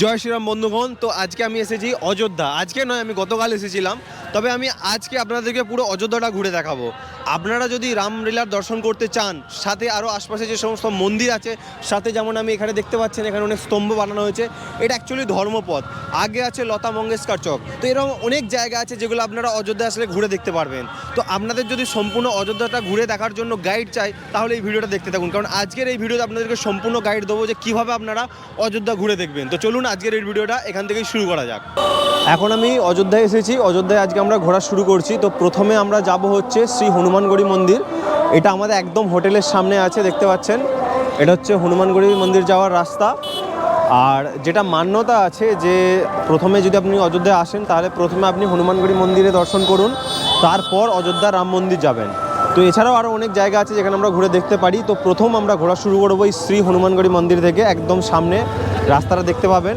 জয় শ্রীরাম বন্ধুগণ তো আজকে আমি এসেছি অযোধ্যা। আজকে নয় আমি গতকাল এসেছিলাম। তবে আমি আজকে আপনাদেরকে পুরো অযোধ্যাটা ঘুরে দেখাবো। আপনারা যদি রামলীলার দর্শন করতে চান, সাথে আরও আশপাশে যে সমস্ত মন্দির আছে, সাথে যেমন আমি এখানে দেখতে পাচ্ছেন, এখানে অনেক স্তম্ভ বানানো হয়েছে। এটা অ্যাকচুয়ালি ধর্মপথ। আগে আছে লতা মঙ্গেশকর চক। তো এরকম অনেক জায়গা আছে যেগুলো আপনারা অযোধ্যা আসলে ঘুরে দেখতে পারবেন। তো আপনাদের যদি সম্পূর্ণ অযোধ্যাটা ঘুরে দেখার জন্য গাইড চাই, তাহলে এই ভিডিওটা দেখতে থাকুন। কারণ আজকের এই ভিডিওতে আপনাদেরকে সম্পূর্ণ গাইড দেবো যে কীভাবে আপনারা অযোধ্যা ঘুরে দেখবেন। তো চলুন আজকের এই ভিডিওটা এখান থেকেই শুরু করা যাক। এখন আমি অযোধ্যায় এসেছি। অযোধ্যায় আজকে আমরা ঘোরা শুরু করছি। তো প্রথমে আমরা যাব হচ্ছে শ্রী হনুমানগড়ি মন্দির। এটা আমাদের একদম হোটেলের সামনে আছে, দেখতে পাচ্ছেন। এটা হচ্ছে হনুমানগড়ি মন্দির যাওয়ার রাস্তা। আর যেটা মান্যতা আছে যে প্রথমে যদি আপনি অযোধ্যায় আসেন, তাহলে প্রথমে আপনি হনুমানগড়ি মন্দিরে দর্শন করুন। তারপর অযোধ্যা রাম মন্দির যাবেন। তো এছাড়াও আরও অনেক জায়গা আছে যেখানে আমরা ঘুরে দেখতে পারি। তো প্রথম আমরা ঘোরা শুরু করব এই শ্রী হনুমানগড়ি মন্দির থেকে। একদম সামনে রাস্তাটা দেখতে পাবেন।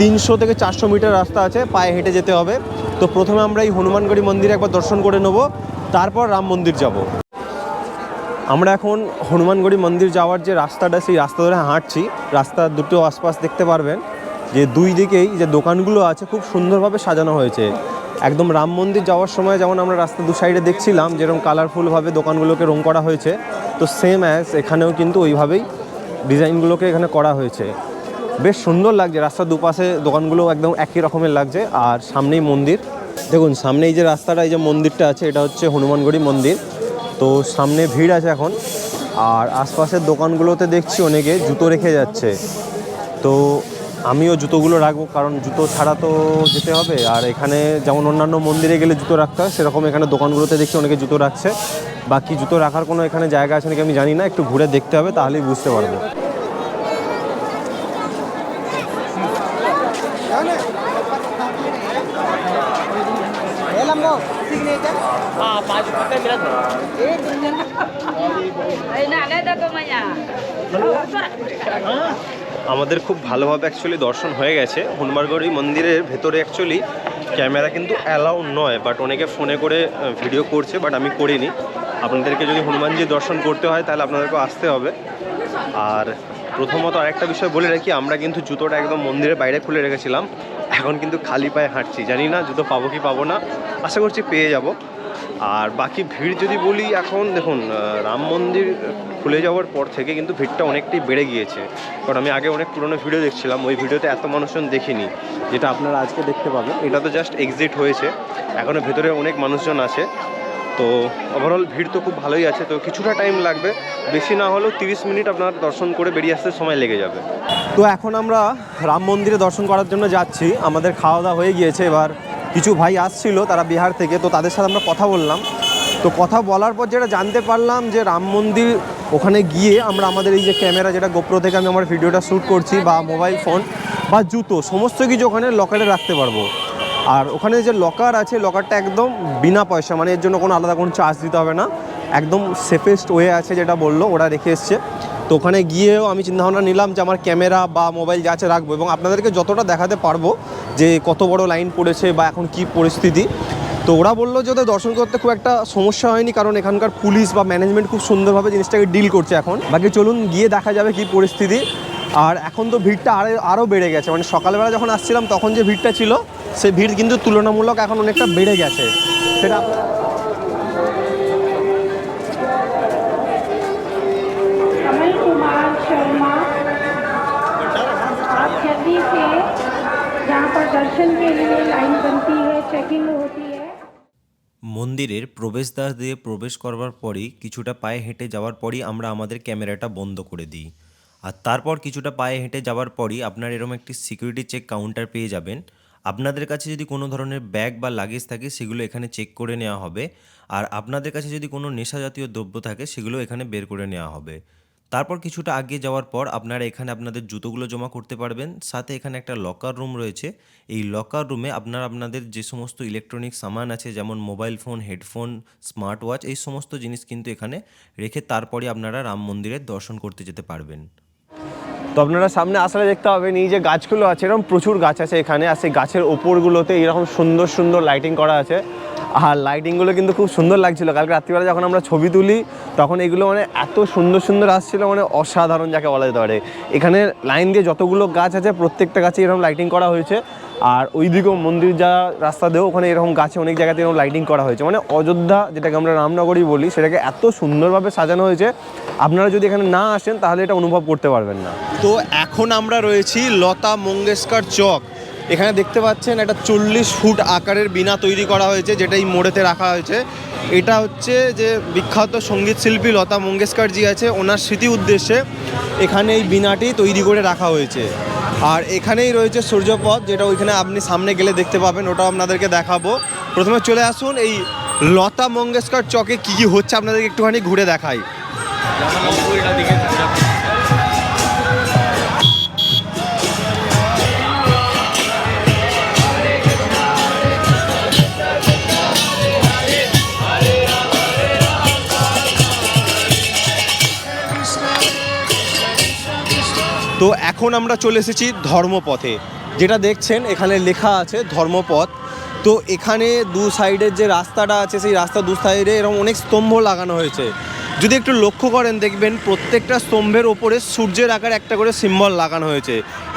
তিনশো থেকে চারশো মিটার রাস্তা আছে, পায়ে হেঁটে যেতে হবে। তো প্রথমে আমরা এই হনুমানগড়ি মন্দিরে একবার দর্শন করে নেব, তারপর রাম মন্দির যাব। আমরা এখন হনুমানগড়ি মন্দির যাওয়ার যে রাস্তাটা, সেই রাস্তা ধরে হাঁটছি। রাস্তার দুটো আশপাশ দেখতে পারবেন। যে দুই দিকেই যে দোকানগুলো আছে, খুব সুন্দরভাবে সাজানো হয়েছে। একদম রাম মন্দির যাওয়ার সময় যেমন আমরা রাস্তা দু সাইডে দেখছিলাম, যেরকম কালারফুলভাবে দোকানগুলোকে রং করা হয়েছে, তো সেম অ্যাজ এখানেও কিন্তু ওইভাবেই ডিজাইনগুলোকে এখানে করা হয়েছে। বেশ সুন্দর লাগছে। রাস্তার দুপাশে দোকানগুলো একদম একই রকমের লাগছে। আর সামনেই মন্দির। দেখুন সামনে এই যে রাস্তাটা, এই যে মন্দিরটা আছে, এটা হচ্ছে হনুমানগড়ি মন্দির। তো সামনে ভিড় আছে এখন। আর আশপাশের দোকানগুলোতে দেখছি অনেকে জুতো রেখে যাচ্ছে। তো আমিও জুতোগুলো রাখব, কারণ জুতো ছাড়া তো যেতে হবে। আর এখানে যেমন অন্যান্য মন্দিরে গেলে জুতো রাখতে হয়, সেরকম এখানে দোকানগুলোতে দেখছি অনেকে জুতো রাখছে। বাকি জুতো রাখার কোনো এখানে জায়গা আছে নাকি আমি জানি না, একটু ঘুরে দেখতে হবে, তাহলেই বুঝতে পারব। আমাদের খুব ভালোভাবে অ্যাকচুয়ালি দর্শন হয়ে গেছে। হনুমানগড়ি মন্দিরের ভেতরে অ্যাকচুয়ালি ক্যামেরা কিন্তু অ্যালাউ নয় বাট অনেকে ফোনে করে ভিডিও করছে বাট আমি করিনি। আপনাদেরকে যদি হনুমানজি দর্শন করতে হয় তাহলে আপনাদেরকে আসতে হবে। আর প্রথমত আরেকটা বিষয় বলে রাখি, আমরা কিন্তু জুতোটা একদম মন্দিরের বাইরে খুলে রেখেছিলাম। এখন কিন্তু খালি পায়ে হাঁটছি। জানি না জুতো পাবো কি পাবো না। আশা করছি পেয়ে যাব। আর বাকি ভিড় যদি বলি এখন, দেখুন রাম মন্দির খুলে যাওয়ার পর থেকে কিন্তু ভিড়টা অনেকটাই বেড়ে গিয়েছে। কারণ আমি আগে অনেক পুরনো ভিডিও দেখছিলাম, ওই ভিডিওতে এত মানুষজন দেখিনি, যেটা আপনারা আজকে দেখতে পাবেন। এটা তো জাস্ট এক্সিট হয়েছে। এখনও ভেতরে অনেক মানুষজন আছে। তো ওভারঅল ভিড় তো খুব ভালোই আছে, তো কিছুটা টাইম লাগবে। বেশি না হলেও তিরিশ মিনিট আপনার দর্শন করে বেরিয়ে আসতে সময় লেগে যাবে। তো এখন আমরা রাম মন্দিরে দর্শন করার জন্য যাচ্ছি। আমাদের খাওয়া দাওয়া হয়ে গিয়েছে, এবার কিছু ভাই আসছিল তারা বিহার থেকে, তো তাদের সাথে আমরা কথা বললাম। তো কথা বলার পর যেটা জানতে পারলাম যে রাম মন্দির ওখানে গিয়ে আমরা আমাদের এই যে ক্যামেরা, যেটা গোপ্রো থেকে আমি আমার ভিডিওটা শ্যুট করছি বা মোবাইল ফোন বা জুতো, সমস্ত কিছু ওখানে লকারে রাখতে পারব। আর ওখানে যে লকার আছে লকারটা একদম বিনা পয়সা মানে এর জন্য কোনো আলাদা কোনো চার্জ দিতে হবে না। একদম সেফেস্ট ওয়ে আছে যেটা বলল, ওরা রেখে এসছে। তো ওখানে গিয়েও আমি চিন্তাভাবনা নিলাম যে আমার ক্যামেরা বা মোবাইল যা আছে রাখব এবং আপনাদেরকে যতটা দেখাতে পারব যে কত বড় লাইন পড়েছে বা এখন কি পরিস্থিতি। তো ওরা বলল যে ওদের দর্শন করতে খুব একটা সমস্যা হয়নি, কারণ এখানকার পুলিশ বা ম্যানেজমেন্ট খুব সুন্দরভাবে জিনিসটাকে ডিল করছে এখন। বাকি চলুন গিয়ে দেখা যাবে কি পরিস্থিতি। আর এখন তো ভিড়টা আরও আরও বেড়ে গেছে। মানে সকালবেলা যখন আসছিলাম, তখন যে ভিড়টা ছিল, সেই ভিড় কিন্তু তুলনামূলক এখন অনেকটা বেড়ে গেছে। সেটা মন্দিরের প্রবেশদ্বার দিয়ে প্রবেশ করবার পরই, কিছুটা পায়ে হেঁটে যাওয়ার পরই আমরা আমাদের ক্যামেরাটা বন্ধ করে দিই। আর তারপর কিছুটা পায়ে হেঁটে যাওয়ার পরই আপনার এরকম একটি সিকিউরিটি চেক কাউন্টার পেয়ে যাবেন। আপনাদের কাছে যদি কোনো ধরনের ব্যাগ বা লাগেজ থাকে, সেগুলো এখানে চেক করে নেওয়া হবে। আর আপনাদের কাছে যদি কোনো নেশা জাতীয় দ্রব্য থাকে, সেগুলো এখানে বের করে নেওয়া হবে। তারপর কিছুটা আগে যাওয়ার পর আপনারা এখানে আপনাদের জুতোগুলো জমা করতে পারবেন। সাথে এখানে একটা লকার রুম রয়েছে। এই লকার রুমে আপনারা আপনাদের যে সমস্ত ইলেকট্রনিক সামান আছে, যেমন mobile phone headphone smart watch এই সমস্ত জিনিস কিন্তু এখানে রেখে তারপরে আপনারা রাম মন্দিরের দর্শন করতে যেতে পারবেন। তো আপনারা সামনে আসলে দেখতে পাবেন, এই যে গাছগুলো আছে, এরকম প্রচুর গাছ আছে এখানে, আর সেই গাছের ওপরগুলোতে এরকম সুন্দর সুন্দর লাইটিং করা আছে। আর লাইটিংগুলো কিন্তু খুব সুন্দর লাগছিল। কালকে রাত্রিবেলা যখন আমরা ছবি তুলি, তখন এগুলো মানে এত সুন্দর সুন্দর আসছিল মানে অসাধারণ যাকে বলা যেতে পারে। এখানে লাইন দিয়ে যতগুলো গাছ আছে, প্রত্যেকটা গাছে এরকম লাইটিং করা হয়েছে। আর ওইদিকেও মন্দির যা রাস্তা দেও ওখানে এরকম গাছে অনেক জায়গাতে এরকম লাইটিং করা হয়েছে। মানে অযোধ্যা যেটাকে আমরা রামনগরই বলি, সেটাকে এত সুন্দরভাবে সাজানো হয়েছে, আপনারা যদি এখানে না আসেন, তাহলে এটা অনুভব করতে পারবেন না। তো এখন আমরা রয়েছি লতা মঙ্গেশকর চক। এখানে দেখতে পাচ্ছেন একটা চল্লিশ ফুট আকারের বিনা তৈরি করা হয়েছে, যেটা এই মোড়েতে রাখা হয়েছে। এটা হচ্ছে যে বিখ্যাত সংগীত শিল্পী লতা মঙ্গেশকর জি আছে। ওনার স্মৃতি উদ্দেশ্যে এখানে এই বিনাটি তৈরি করে রাখা হয়েছে। আর এখানেই রয়েছে সূর্যপথ, যেটা ওইখানে আপনি সামনে গেলে দেখতে পাবেন, ওটাও আপনাদেরকে দেখাবো। প্রথমে চলে আসুন, এই লতা মঙ্গেশকর চকে কী কী হচ্ছে আপনাদেরকে একটুখানি ঘুরে দেখাই। এখন আমরা চলে এসেছি ধর্মপথে। যেটা দেখছেন, এখানে লেখা আছে ধর্মপথ। তো এখানে দু সাইডের যে রাস্তাটা আছে, সেই রাস্তা দু সাইডে এরকম অনেক স্তম্ভ লাগানো হয়েছে। যদি একটু লক্ষ্য করেন, দেখবেন প্রত্যেকটা স্তম্ভের ওপরে সূর্যের আকার একটা করে সিম্বল লাগানো হয়েছে।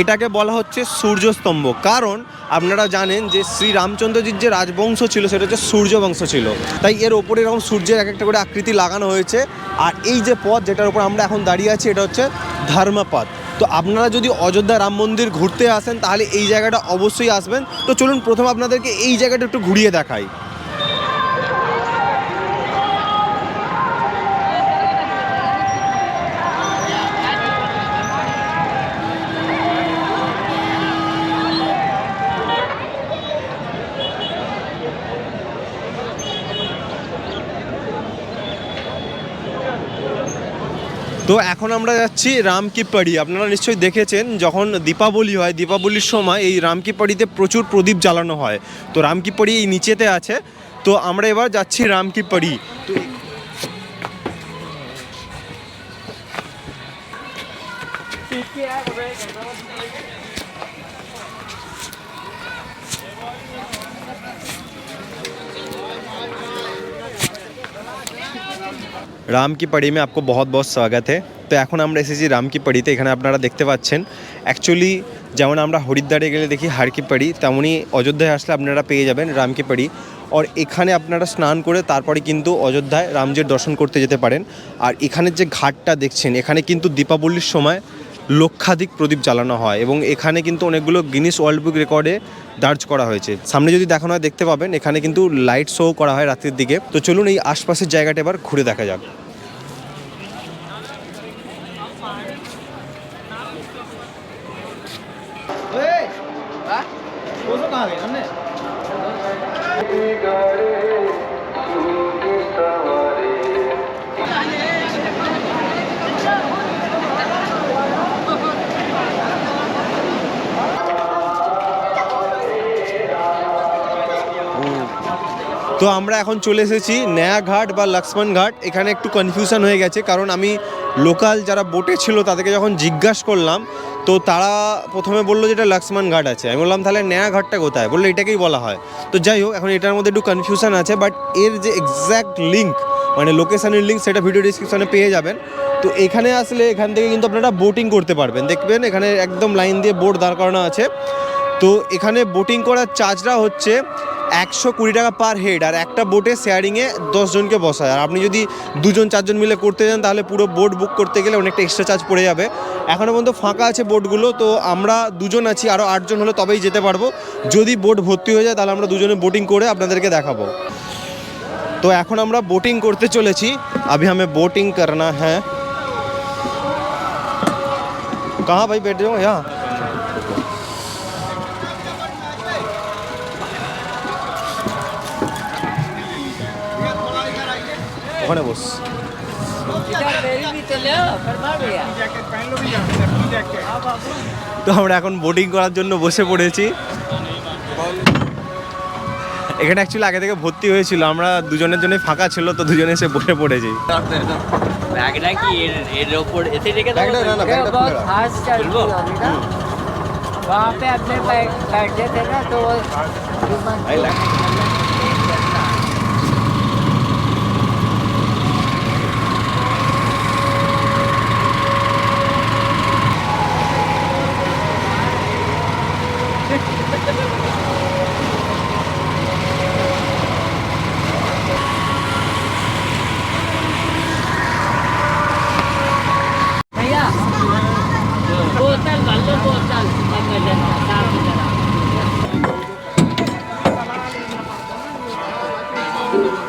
এটাকে বলা হচ্ছে সূর্য স্তম্ভ কারণ আপনারা জানেন যে শ্রী রামচন্দ্রজির যে রাজবংশ ছিল, সেটা হচ্ছে সূর্য বংশ ছিল। তাই এর ওপরে এরকম সূর্যের এক একটা করে আকৃতি লাগানো হয়েছে। আর এই যে পথ যেটার উপর আমরা এখন দাঁড়িয়ে আছি, এটা হচ্ছে ধর্মপথ। তো আপনারা যদি অযোধ্যা রাম মন্দির ঘুরতে আসেন, তাহলে এই জায়গাটা অবশ্যই আসবেন। তো চলুন, প্রথম আপনাদেরকে এই জায়গাটা একটু ঘুরিয়ে দেখাই। তো এখন আমরা যাচ্ছি রামকিপাড়ি। আপনারা নিশ্চয়ই দেখেছেন, যখন দীপাবলি হয়, দীপাবলির সময় এই রামকিপাড়িতে প্রচুর প্রদীপ জ্বালানো হয়। তো রামকিপাড়ি এই নিচেতে আছে। তো আমরা এবার যাচ্ছি রামকিপাড়ি। রাম কি পাড়ি মে আপকো বহুত বহুত স্বাগত হে তো এখন আমরা এসেছি রাম কি পাড়িতে এখানে আপনারা দেখতে পাচ্ছেন। অ্যাকচুয়ালি যেমন আমরা হরিদ্বারে গেলে দেখি হার কি পাড়ি তেমনই অযোধ্যায় আসলে আপনারা পেয়ে যাবেন রাম কি পাড়ি আর এখানে আপনারা স্নান করে তারপরে কিন্তু অযোধ্যায় রামজির দর্শন করতে যেতে পারেন। আর এখানের যে ঘাটটা দেখছেন, এখানে কিন্তু দীপাবলির সময় লক্ষাধিক প্রদীপ জ্বালানো হয় এবং এখানে কিন্তু অনেকগুলো গিনিস ওয়ার্ল্ড বুক রেকর্ডে দার্জ করা হয়েছে। সামনে যদি দেখানো হয়, দেখতে পাবেন, এখানে কিন্তু লাইট শো করা হয় রাত্রির দিকে। তো চলুন এই আশপাশের জায়গাটা এবার ঘুরে দেখা যাক। তো আমরা এখন চলে এসেছি নয়া ঘাট বা লক্ষ্মণ ঘাট। এখানে একটু কনফিউশন হয়ে গেছে, কারণ আমি লোকাল যারা বোটে ছিল তাদেরকে যখন জিজ্ঞাসা করলাম, তো তারা প্রথমে বলল যেটা লক্ষ্মণ ঘাট আছে। আমি বললাম, তাহলে নয়া ঘাটটা কোথায়? বলল, এটাকেই বলা হয়। তো যাই হোক, এখন এটার মধ্যে একটু কনফিউশন আছে বাট এর যে এক্স্যাক্ট লিঙ্ক মানে লোকেশনের লিঙ্ক সেটা ভিডিও ডিসক্রিপশনে পেয়ে যাবেন। তো এখানে আসলে এখান থেকে কিন্তু আপনারা বোটিং করতে পারবেন। দেখবেন, এখানে একদম লাইন দিয়ে বোট দাঁড় করানো আছে। তো এখানে বোটিং করার চার্জটা হচ্ছে একশো কুড়ি টাকা পার হেড আর একটা বোটে শেয়ারিংয়ে দশজনকে বসায়। আর আপনি যদি দুজন, চারজন মিলে করতে যান, তাহলে পুরো বোট বুক করতে গেলে অনেকটা এক্সট্রা চার্জ পড়ে যাবে। এখনও পর্যন্ত ফাঁকা আছে বোটগুলো তো আমরা দুজন আছি আরও আটজন হলে তবেই যেতে পারব। যদি বোট ভর্তি হয়ে যায়, তাহলে আমরা দুজনে বোটিং করে আপনাদেরকে দেখাবো। তো এখন আমরা বোটিং করতে চলেছি। আমি আমি বোটিং করনা হ্যাঁ। কাহা ভাই বেটে যাও হ্যাঁ ওখানে বস তো আমরা এখন বোটিং করার জন্য বসে পড়েছি এখানে অ্যাকচুয়ালি আগে থেকে ভর্তি হয়েছিল আমরা দুজনের জন্য ফাঁকা ছিল তো দুজনে এসে বসে পড়েছি ব্যাগটা কি এর এর ওপর এতে রেখে ব্যাগটা না, না, ব্যাগটা খুলে बहुत রাখ। फास्ट चलती खुलवा? होगी ना वहाँ पे अपने बैठ बैठे थे ना तो वो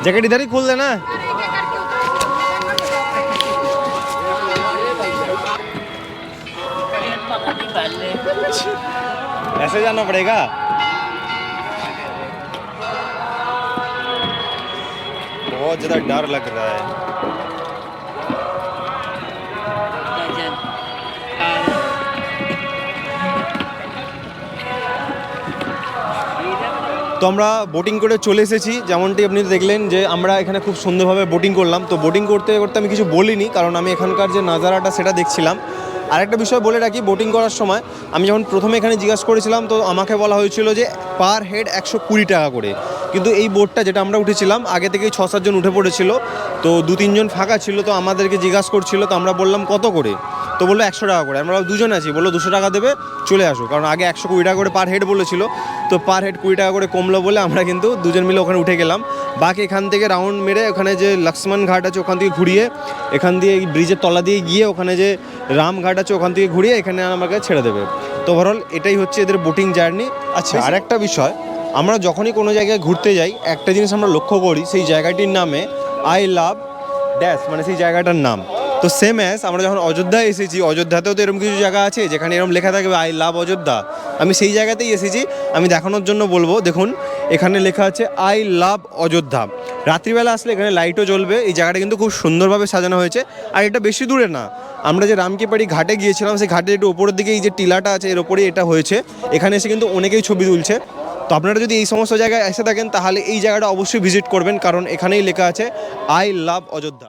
जैकेट इधर ही खोल देना। ऐसे जाना पड़ेगा। बहुत ज़्यादा डर लग रहा है। তো আমরা বোটিং করে চলে এসেছি। যেমনটি আপনি দেখলেন যে আমরা এখানে খুব সুন্দরভাবে বোটিং করলাম। তো বোটিং করতে করতে আমি কিছু বলিনি, কারণ আমি এখানকার যে নাজারাটা সেটা দেখছিলাম। আরেকটা বিষয় বলে রাখি বোটিং করার সময় আমি যখন প্রথমে এখানে জিজ্ঞাসা করেছিলাম, তো আমাকে বলা হয়েছিল যে পার হেড একশো কুড়ি টাকা করে। কিন্তু এই বোটটা যেটা আমরা উঠেছিলাম, আগে থেকেই ছ সাতজন উঠে পড়েছিল। তো দু, তিনজন ফাঁকা ছিল, তো আমাদেরকে জিজ্ঞাসা করছিল, তো আমরা বললাম কত করে? তো বলল একশো টাকা করে। আমরা দুজন আছি। বলল দুশো টাকা দেবে চলে আসো। কারণ আগে একশো কুড়ি টাকা করে পার হেড বলেছিল। তো পার হেড কুড়ি টাকা করে কমলো বলে আমরা কিন্তু দুজন মিলে ওখানে উঠে গেলাম। বাকি এখান থেকে রাউন্ড মেরে ওখানে যে লক্ষ্মণ ঘাট আছে ওখান থেকে ঘুরিয়ে এখান দিয়ে ব্রিজের তলা দিয়ে গিয়ে ওখানে যে রাম ঘাট আছে ওখান থেকে ঘুরিয়ে এখানে আমাকে ছেড়ে দেবে। তো ওভারঅল এটাই হচ্ছে এদের বোটিং জার্নি আচ্ছা আর একটা বিষয় আমরা যখনই কোনো জায়গায় ঘুরতে যাই একটা জিনিস আমরা লক্ষ্য করি সেই জায়গাটির নামে আই লাভ ড্যাশ মানে সেই জায়গাটার নাম। তো সেম অ্যাজ আমরা যখন অযোধ্যায় এসেছি, অযোধ্যাতেও তো এরকম কিছু জায়গা আছে যেখানে এরকম লেখা থাকবে আই লাভ অযোধ্যা। আমি সেই জায়গাতেই এসেছি, আমি দেখানোর জন্য বলব, দেখুন, এখানে লেখা আছে আই লাভ অযোধ্যা। রাত্রিবেলা আসলে এখানে লাইটও জ্বলবে, এই জায়গাটা কিন্তু খুব সুন্দরভাবে সাজানো হয়েছে, আর এটা বেশি দূরে না। আমরা যে রামকিপাড়ি ঘাটে গিয়েছিলাম, সেই ঘাটের একটু ওপরের দিকে এই যে টিলাটা আছে, এর ওপরেই এটা হয়েছে। এখানে এসে কিন্তু অনেকেই ছবি তুলছে। তো আপনারা যদি এই সমস্ত জায়গায় এসে থাকেন, তাহলে এই জায়গাটা অবশ্যই ভিজিট করবেন, কারণ এখানেই লেখা আছে আই লাভ অযোধ্যা।